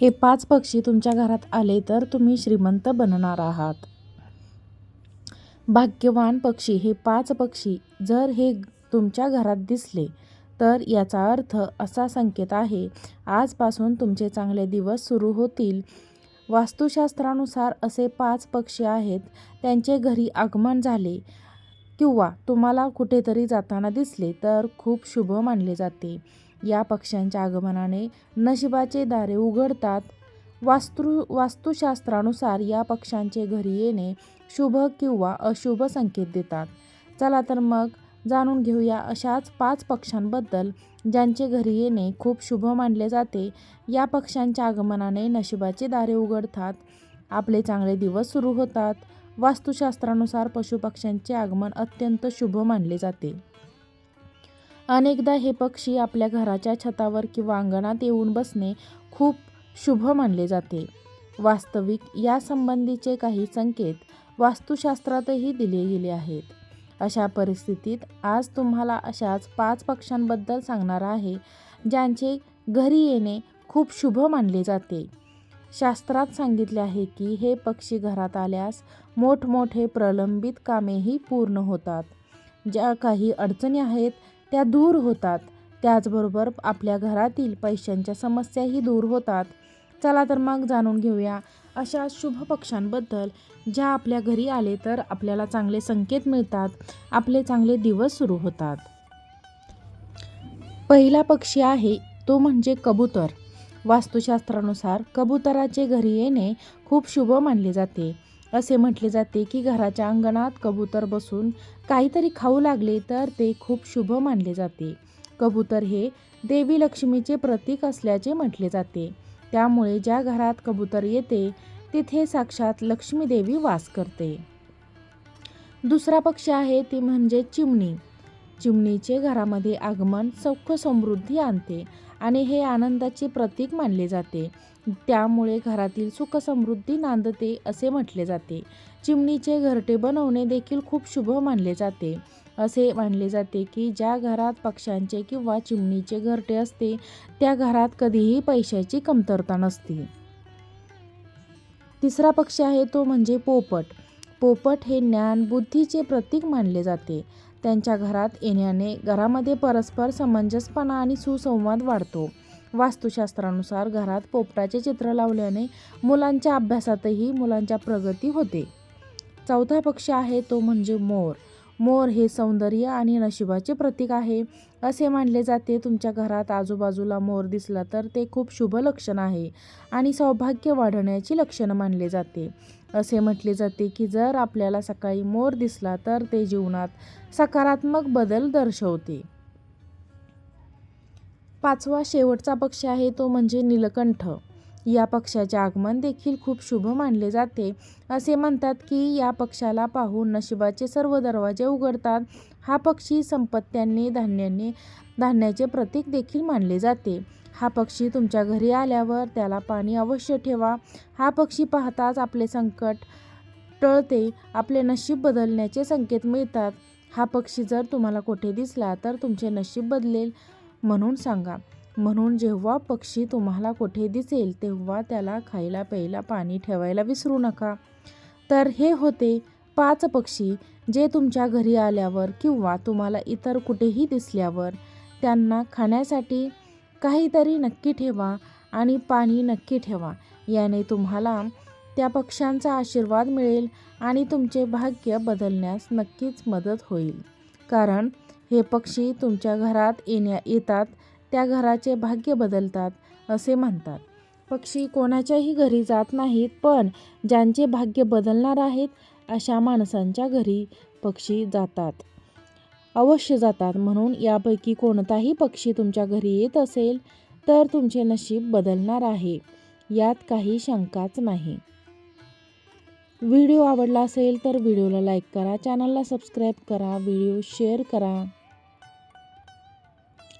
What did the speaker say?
हे पाच पक्षी तुमच्या घरात आले तर तुम्ही श्रीमंत बनणार आहात. भाग्यवान पक्षी हे पाच पक्षी जर हे तुमच्या घरात दिसले तर याचा अर्थ असा संकेत आहे आजपासून तुमचे चांगले दिवस सुरू होतील. वास्तुशास्त्रानुसार असे पाच पक्षी आहेत त्यांचे घरी आगमन झाले किंवा तुम्हाला कुठेतरी जाताना दिसले तर खूप शुभ मानले जाते. या पक्ष्यांच्या आगमनाने नशिबाचे दारे उघडतात. वास्तु वास्तुशास्त्रानुसार या पक्ष्यांचे घरी येणे शुभ किंवा अशुभ संकेत देतात. चला तर मग जाणून घेऊया अशाच पाच पक्ष्यांबद्दल ज्यांचे घरी येणे खूप शुभ मानले जाते. या पक्ष्यांच्या आगमनाने नशिबाचे दारे उघडतात. आपले चांगले दिवस सुरू होतात. वास्तुशास्त्रानुसार पशुपक्ष्यांचे आगमन अत्यंत शुभ मानले जाते. अनेकदा हे पक्षी आपल्या घराच्या छतावर किंवा अंगणात येऊन बसणे खूप शुभ मानले जाते. वास्तविक यासंबंधीचे काही संकेत वास्तुशास्त्रातही दिले गेले आहेत. अशा परिस्थितीत आज तुम्हाला अशाच पाच पक्ष्यांबद्दल सांगणार आहे ज्यांचे घरी येणे खूप शुभ मानले जाते. शास्त्रात सांगितले आहे की हे पक्षी घरात आल्यास मोठमोठे प्रलंबित कामेही पूर्ण होतात. ज्या काही अडचणी आहेत त्या दूर होतात. त्याचबरोबर आपल्या घरातील पैशांच्या समस्याही दूर होतात. चला तर मग जाणून घेऊया अशा शुभ पक्षांबद्दल ज्या आपल्या घरी आले तर आपल्याला चांगले संकेत मिळतात. आपले चांगले दिवस सुरू होतात. पहिला पक्षी आहे तो म्हणजे कबूतर. वास्तुशास्त्रानुसार कबुतराचे घरी येणे खूप शुभ मानले जाते. असे म्हटले जाते की घराच्या अंगणात कबूतर बसून काहीतरी खाऊ लागले तर ते खूप शुभ मानले जाते. कबूतर हे देवी लक्ष्मीचे प्रतीक असल्याचे म्हटले जाते. त्यामुळे ज्या घरात कबूतर येते तिथे साक्षात लक्ष्मी देवी वास करते. दुसरा पक्षी आहे ती म्हणजे चिमणी. चिमणीचे घरामध्ये आगमन सौख्य समृद्धी आणते आणि हे आनंदाचे प्रतीक मानले जाते. त्यामुळे घरातील सुख समृद्धी नांदते असे म्हटले जाते. चिमणीचे घरटे बनवणे देखील खूप शुभ मानले जाते. असे मानले जाते की ज्या घरात पक्ष्यांचे किंवा चिमणीचे घरटे असते त्या घरात कधीही पैशाची कमतरता नसते. तिसरा पक्षी आहे तो म्हणजे पोपट. पोपट हे ज्ञान बुद्धीचे प्रतीक मानले जाते. त्यांच्या घरात येण्याने घरामध्ये परस्पर समंजसपणा आणि सुसंवाद वाढतो. वास्तुशास्त्रानुसार घरात पोपटाचे चित्र लावल्याने मुलांच्या अभ्यासातही मुलांच्या प्रगती होते. चौथा पक्ष आहे तो म्हणजे मोर. मोर हे सौंदर्य आणि नशिबाचे प्रतीक आहे. असे मानले जाते तुमच्या घरात आजूबाजूला मोर दिसला तर ते खूप शुभ लक्षण आहे आणि सौभाग्य वाढण्याची लक्षणं मानले जाते. असे म्हटले जाते की जर आपल्याला सकाळी मोर दिसला तर ते जीवनात सकारात्मक बदल दर्शवते. पाचवा शेवटचा पक्षी आहे तो म्हणजे नीलकंठ. या पक्षाचे आगमन देखील खूप शुभ मानले जाते. असे म्हणतात की या पक्षाला पाहून नशिबाचे सर्व दरवाजे उघडतात. हा पक्षी संपत्त्यांनी धान्याने धान्याचे प्रतीक देखील मानले जाते. हा पक्षी तुमच्या घरी आल्यावर त्याला पाणी अवश्य ठेवा. हा पक्षी पाहताच आपले संकट टळते आपले नशीब बदलण्याचे संकेत मिळतात. हा पक्षी जर तुम्हाला कुठे दिसला तर तुमचे नशीब बदलेल. म्हणून सांगा. म्हणून जेव्हा पक्षी तुम्हाला कुठे दिसेल तेव्हा त्याला खायला प्यायला पाणी ठेवायला विसरू नका. तर हे होते पाच पक्षी जे तुमच्या घरी आल्यावर किंवा तुम्हाला इतर कुठेही दिसल्यावर त्यांना खाण्यासाठी काहीतरी नक्की ठेवा आणि पाणी नक्की ठेवा. याने तुम्हाला त्या पक्ष्यांचा आशीर्वाद मिळेल आणि तुमचे भाग्य बदलण्यास नक्कीच मदत होईल. कारण हे पक्षी तुमच्या घरात येण्या येतात त्या घराचे भाग्य बदलतात असे म्हणतात. पक्षी कोणाच्याही घरी जात नाहीत पण ज्यांचे भाग्य बदलणार आहेत अशा माणसांच्या घरी पक्षी जातात. अवश्य जातात म्हणून यापैकी कोणताही पक्षी तुमच्या घरी येत असेल तर तुमचे नशीब बदलणार आहे यात काही शंकाच नाही. व्हिडिओ आवडला असेल तर व्हिडिओला लाईक करा चॅनलला सबस्क्राईब करा व्हिडिओ शेअर करा.